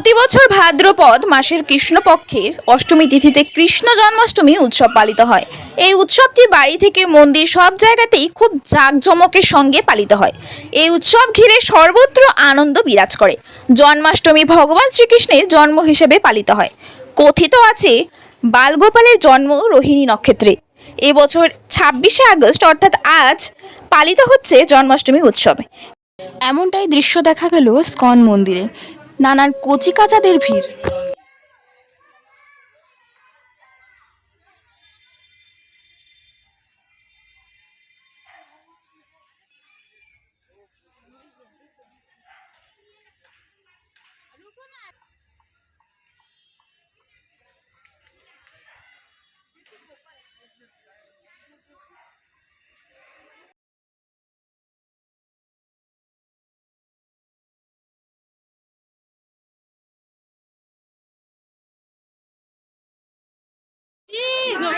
প্রতি বছর ভাদ্রপদ মাসের কৃষ্ণপক্ষের অষ্টমী তিথিতে কৃষ্ণ জন্মাষ্টমী উৎসব পালিত হয়। এই উৎসবটি বাড়ি থেকে মন্দির সব জায়গাতেই খুব জাঁকজমকের সঙ্গে পালিত হয়। এই উৎসব ঘিরে সর্বত্র আনন্দ বিরাজ করে। জন্মাষ্টমী ভগবান শ্রীকৃষ্ণের জন্ম হিসেবে পালিত হয়। কথিত আছে, বালগোপালের জন্ম রোহিণী নক্ষত্রে। এবছর ছাব্বিশে আগস্ট, অর্থাৎ আজ, পালিত হচ্ছে জন্মাষ্টমী উৎসব। এমনটাই দৃশ্য দেখা গেল স্কন মন্দিরে। নানান কচিকাচাদের ভিড়। Não,